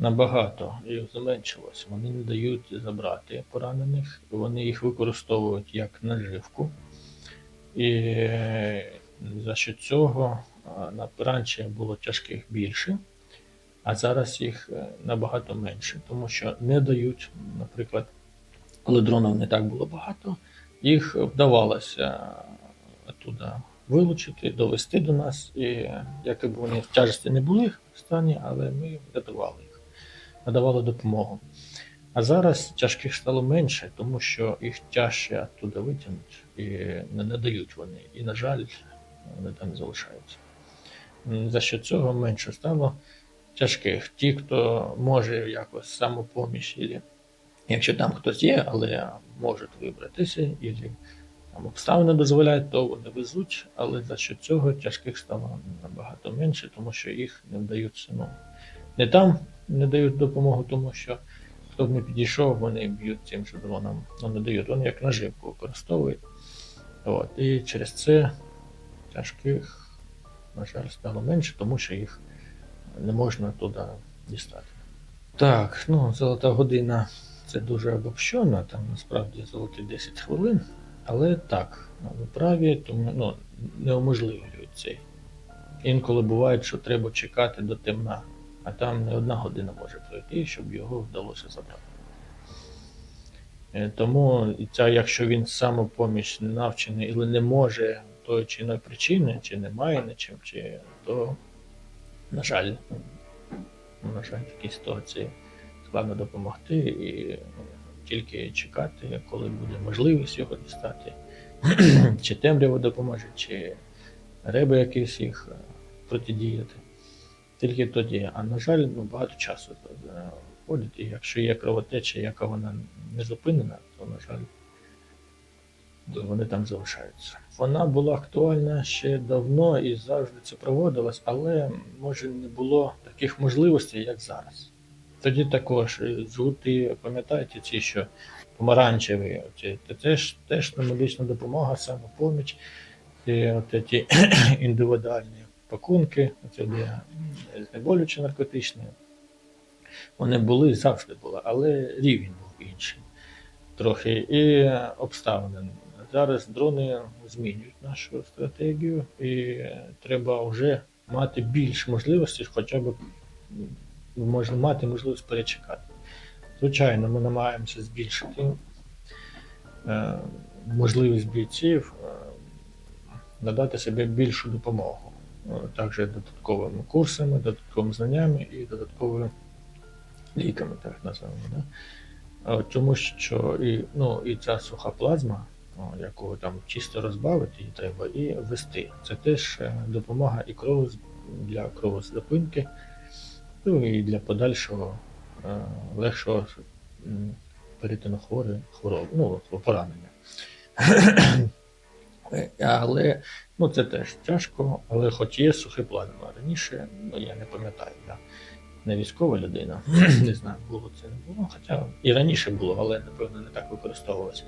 набагато їх зменшилось. Вони не дають забрати поранених, вони їх використовують як наживку. І е, за що цього раніше було тяжких більше, а зараз їх е, набагато менше, тому що не дають, наприклад, коли дронів не так було багато, їх вдавалося туди вилучити, довести до нас. І якби вони в тяжесті не були в стані, але ми рятували надавали допомогу. А зараз тяжких стало менше, тому що їх тяжче туди витягнути і не надають вони. І, на жаль, вони там залишаються. За що цього менше стало тяжких. Ті, хто може якось самопоміч, і якщо там хтось є, але можуть вибратися, і там обставини дозволяють, то вони везуть, але за що цього тяжких стало набагато менше, тому що їх не вдаються. Ну, не там не дають допомогу, тому що хто б не підійшов, вони б'ють цим же дроном. Ну, не дають, вони як наживку використовують. От. І через це тяжких, на жаль, стало менше, тому що їх не можна туди дістати. Так, ну, золота година це дуже обобщено, там насправді золоті 10 хвилин, але так, ви праві, тому ну, не уможливлюють цей. Інколи буває, що треба чекати до темна, а там не одна година може пройти, щоб його вдалося забрати. Е, Тому ця, якщо він самопоміч не навчений і не може тої чи іної причини, чи немає нічим, чи то, на жаль, на жаль, в такій ситуації складно допомогти і тільки чекати, коли буде можливість його дістати, чи темрява допоможе, чи риби якісь їх е, протидіяти. Тільки тоді. А на жаль, ну, багато часу е, входить, і якщо є кровотеча, яка вона не зупинена, то, на жаль, вони там залишаються. Вона була актуальна ще давно і завжди це проводилось, але може не було таких можливостей, як зараз. Тоді також е, жути, пам'ятаєте, ці, що помаранчеві, це теж, теж медична допомога, самопоміч, і от ці індивідуальні пакунки, оце де знеболючі наркотичні. Вони були, завжди були, але рівень був інший трохи. І обставини. Зараз дрони змінюють нашу стратегію, і треба вже мати більш можливостей, хоча б можна мати можливість перечекати. Звичайно, ми намагаємося збільшити е, можливість бійців е, надати собі більшу допомогу. Також додатковими курсами, додатковими знаннями і додатковими ліками, так називаємо. Да? Тому що і, ну, і ця суха плазма, яку там чисто розбавити її треба, і ввести. Це теж е, допомога і кров для кровозапинки, ну і для подальшого е, легшого перетину хвори, хвороб, ну, поранення. Е, Але ну, це теж тяжко, але хоч є сухе плазма. Раніше, ну я не пам'ятаю, я не військова людина, не знаю, було це не було. Хоча і раніше було, але напевно не так використовувалося.